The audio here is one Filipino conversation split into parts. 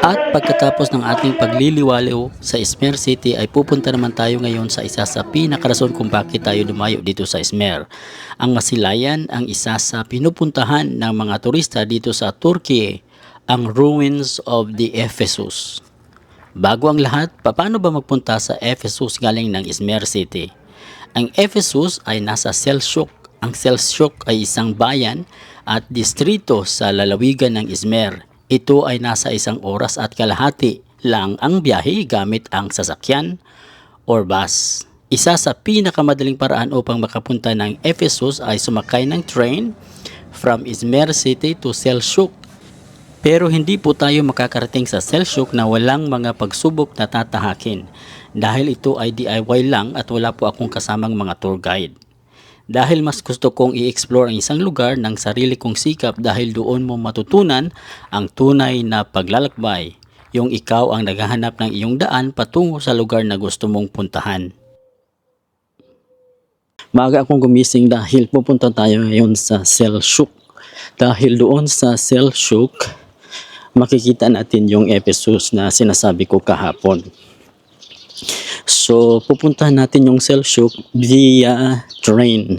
At pagkatapos ng ating pagliliwaliw sa Esmer City ay pupunta naman tayo ngayon sa isa sa pinakarason kung bakit tayo dumayo dito sa Esmer. Ang Masilayan ang isa sa pinupuntahan ng mga turista dito sa Turkey, ang ruins of the Ephesus. Bago ang lahat, paano ba magpunta sa Ephesus galing ng Izmir City? Ang Ephesus ay nasa Selçuk. Ang Selçuk ay isang bayan at distrito sa lalawigan ng Izmir. Ito ay nasa isang oras at kalahati lang ang biyahe gamit ang sasakyan or bus. Isa sa pinakamadaling paraan upang makapunta ng Ephesus ay sumakay ng train from Izmir City to Selçuk pero hindi po tayo makakarating sa Selçuk na walang mga pagsubok na tatahakin dahil ito ay DIY lang at wala po akong kasamang mga tour guide. Dahil mas gusto kong i-explore ang isang lugar ng sarili kong sikap dahil doon mo matutunan ang tunay na paglalakbay, yung ikaw ang naghahanap ng iyong daan patungo sa lugar na gusto mong puntahan. Maaga akong gumising dahil pupunta tayo ngayon sa Selçuk. Dahil doon sa Selçuk, makikita natin yung Ephesus na sinasabi ko kahapon. So, pupuntahan natin yung Selçuk via train.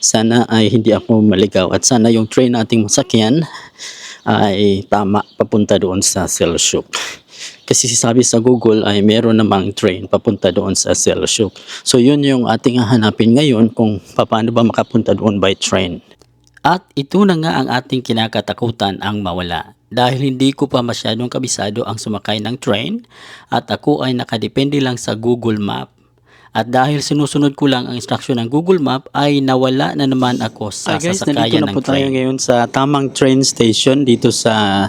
Sana ay hindi ako maligaw at sana yung train nating masakyan ay tama papunta doon sa Selçuk. Kasi sabi sa Google ay meron namang train papunta doon sa Selçuk. So yun yung ating hahanapin ngayon kung paano ba makapunta doon by train. At ito na nga ang ating kinakatakutan ang mawala. Dahil hindi ko pa masyadong kabisado ang sumakay ng train at ako ay nakadepende lang sa Google Map. At dahil sinusunod ko lang ang instruction ng Google Map ay nawala na naman ako sa Hi guys, sasakayan nandito na ng po tayo train. ngayon sa tamang train station dito sa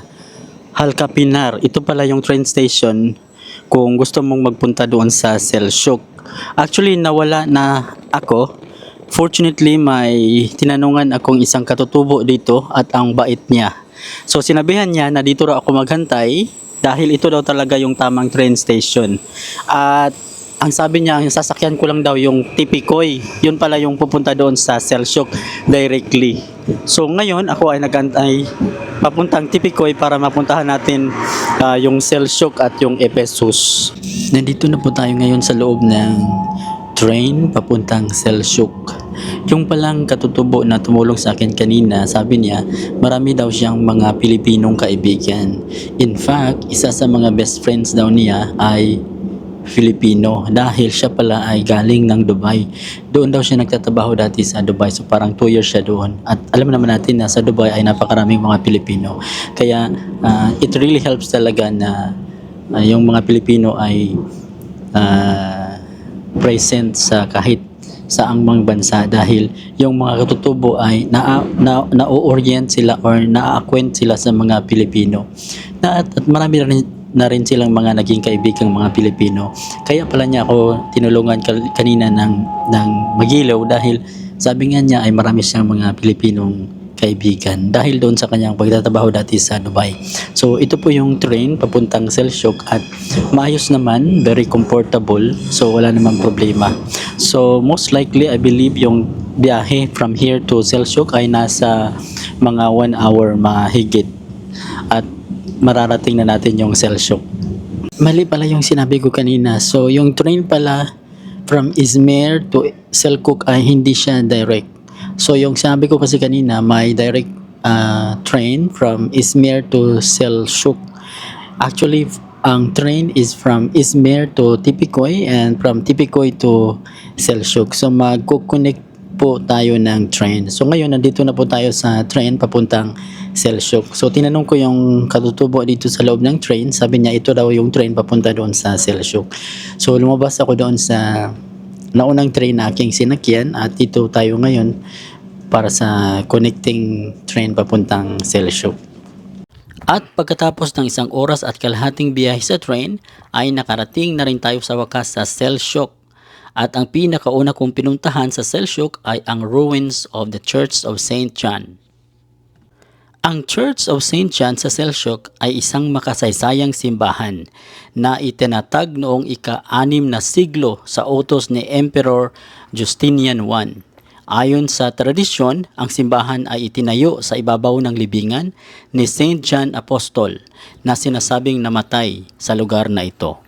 Halkapinar. Ito pala yung train station kung gusto mong magpunta doon sa Selçuk. Actually, nawala na ako. Fortunately, may tinanungan akong isang katutubo dito at ang bait niya. So sinabihan niya na dito raw ako maghantay dahil ito daw talaga yung tamang train station. At ang sabi niya, ang sasakyan ko lang daw yung Tipikoy. Yun pala yung pupunta doon sa Selçuk directly. So ngayon, ako ay nagantay papuntang Tipikoy para mapuntahan natin ah, yung Selçuk at yung Ephesus. Nandito na po tayo ngayon sa loob ng train papuntang Selçuk. Yung palang katutubo na tumulong sa akin kanina, sabi niya, marami daw siyang mga Pilipinong kaibigan. In fact, isa sa mga best friends daw niya ay Filipino dahil siya pala ay galing ng Dubai. Doon daw siya nagtatrabaho dati sa Dubai so parang 2 years siya doon. At alam naman natin na sa Dubai ay napakaraming mga Pilipino. Kaya ah, it really helps talaga na ah, yung mga Pilipino ay ah, present sa kahit sa mang bansa dahil yung mga katutubo ay na, na, na-orient sila or na-acquaint sila sa mga Pilipino. Na, at, at marami rin, na rin silang mga naging kaibigang mga Pilipino. Kaya pala niya ako tinulungan kanina ng, ng magilaw dahil sabi nga niya ay marami siyang mga Pilipinong kaibigan dahil doon sa kanyang pagtatrabaho dati sa Dubai. So ito po yung train papuntang Selçuk at maayos naman, very comfortable. So wala namang problema. So most likely I believe yung biyahe from here to Selçuk ay nasa mga 1 hour mahigit mararating na natin yung Selçuk. Mali pala yung sinabi ko kanina. So yung train pala from Izmir to Selçuk ay hindi siya direct. So yung sabi ko kasi kanina may direct uh, train from Izmir to Selçuk. Actually ang train is from Izmir to Tipikoy and from Tipikoy to Selçuk. So magko-connect po tayo ng train. So ngayon nandito na po tayo sa train papuntang Selçuk. So tinanong ko yung katutubo dito sa loob ng train. Sabi niya ito daw yung train papunta doon sa Selçuk. So lumabas ako doon sa naunang train na aking sinakyan at dito tayo ngayon para sa connecting train papuntang Selçuk. At pagkatapos ng isang oras at kalahating biyahe sa train, ay nakarating na rin tayo sa wakas sa Selçuk. At ang pinakauna kong pinuntahan sa Selçuk ay ang ruins of the Church of St. John. Ang Church of St. John sa Selçuk ay isang makasaysayang simbahan na itinatag noong ika-anim na siglo sa utos ni Emperor Justinian I. Ayon sa tradisyon, ang simbahan ay itinayo sa ibabaw ng libingan ni Saint John Apostol na sinasabing namatay sa lugar na ito.